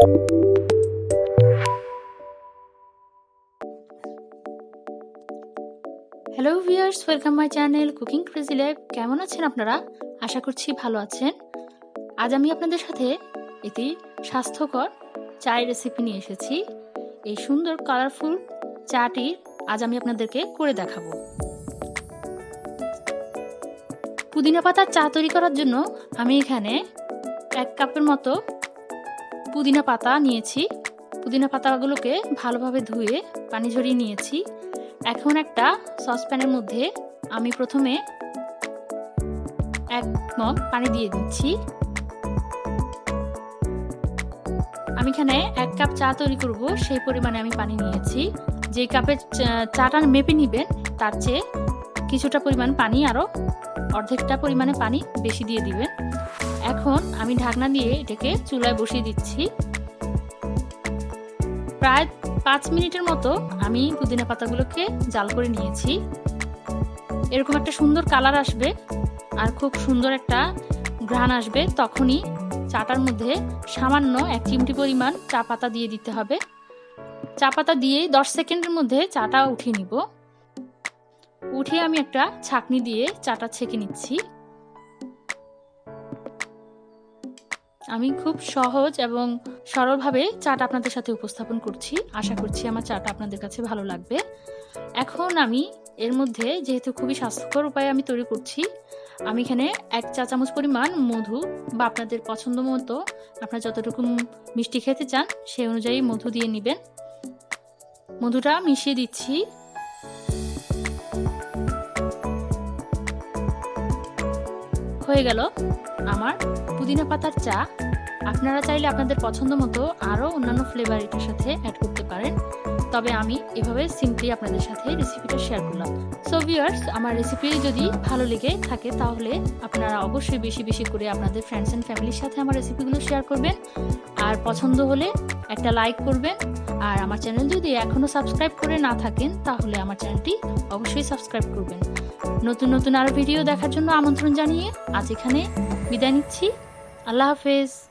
Hello viewers welcome my channel cooking crazy life কেমন আছেন আপনারা? আশা করছি ভালো আছেন। আজ আমি আপনাদের সাথে একটি স্বাস্থ্যকর চায়ের রেসিপি নিয়ে এসেছি। এই সুন্দর কালারফুল চাটি আজ আমি আপনাদেরকে করে দেখাবো। পুদিনা পাতার চা তৈরি করার জন্য আমি এখানে এক কাপের মতো পুদিনা পাতা নিয়েছি। পুদিনা পাতাগুলোকে ভালোভাবে ধুয়ে পানি ঝরিয়ে নিয়েছি। এখন একটা সসপ্যানের মধ্যে আমি প্রথমে এক মগ পানি দিয়ে দিচ্ছি। আমি এখানে এক কাপ চা তৈরি করব, সেই পরিমাণে আমি পানি নিয়েছি। যে কাপের চাটা মেপে নিবেন, তার চেয়ে কিছুটা পরিমাণ পানি আরও অর্ধেকটা পরিমাণে পানি বেশি দিয়ে দিবেন। এখন আমি ঢাকনা দিয়ে এটাকে চুলায় বসিয়ে দিচ্ছি। প্রায় পাঁচ মিনিটের মতো আমি পুদিনা পাতাগুলোকে জাল করে নিয়েছি। এরকম একটা সুন্দর কালার আসবে আর খুব সুন্দর একটা ঘ্রাণ আসবে তখনই চাটার মধ্যে সামান্য এক চিমটি পরিমাণ চা পাতা দিয়ে দিতে হবে। চা পাতা দিয়ে দশ সেকেন্ডের মধ্যে চাটা উঠিয়ে নিব। উঠিয়ে আমি একটা ছাকনি দিয়ে চাটা ছেঁকে নিচ্ছি। আমি খুব সহজ এবং সরলভাবে চাটা আপনাদের সাথে উপস্থাপন করছি। আশা করছি আমার চাটা আপনাদের কাছে ভালো লাগবে। এখন আমি এর মধ্যে যেহেতু খুবই স্বাস্থ্যকর উপায়ে আমি তৈরি করছি, আমি এখানে এক চা চামচ পরিমাণ মধু বা আপনাদের পছন্দ মতো, আপনারা যতটুকু মিষ্টি খেতে চান সেই অনুযায়ী মধু দিয়ে নেবেন। মধুটা মিশিয়ে দিচ্ছি। হয়ে গেল আমার পুদিনা পাতার চা। আপনারা চাইলে আপনাদের পছন্দ মতো আরও অন্যান্য ফ্লেভার এটার সাথে অ্যাড করতে পারেন। তবে আমি এভাবে সিম্পলি আপনাদের সাথে রেসিপিটা শেয়ার করলাম। সো ভিউয়ার্স আমার রেসিপি যদি ভালো লেগে থাকে তাহলে আপনারা অবশ্যই বেশি বেশি করে আপনাদের ফ্রেন্ডস অ্যান্ড ফ্যামিলির সাথে আমার রেসিপিগুলো শেয়ার করবেন। আর পছন্দ হলে একটা লাইক করবেন। আর আমার চ্যানেল যদি এখনও সাবস্ক্রাইব করে না থাকেন, তাহলে আমার চ্যানেলটি অবশ্যই সাবস্ক্রাইব করবেন। নতুন নতুন আরও ভিডিও দেখার জন্য আমন্ত্রণ জানিয়ে আজ এখানে বিদায় নিচ্ছি। আল্লাহ হাফেজ।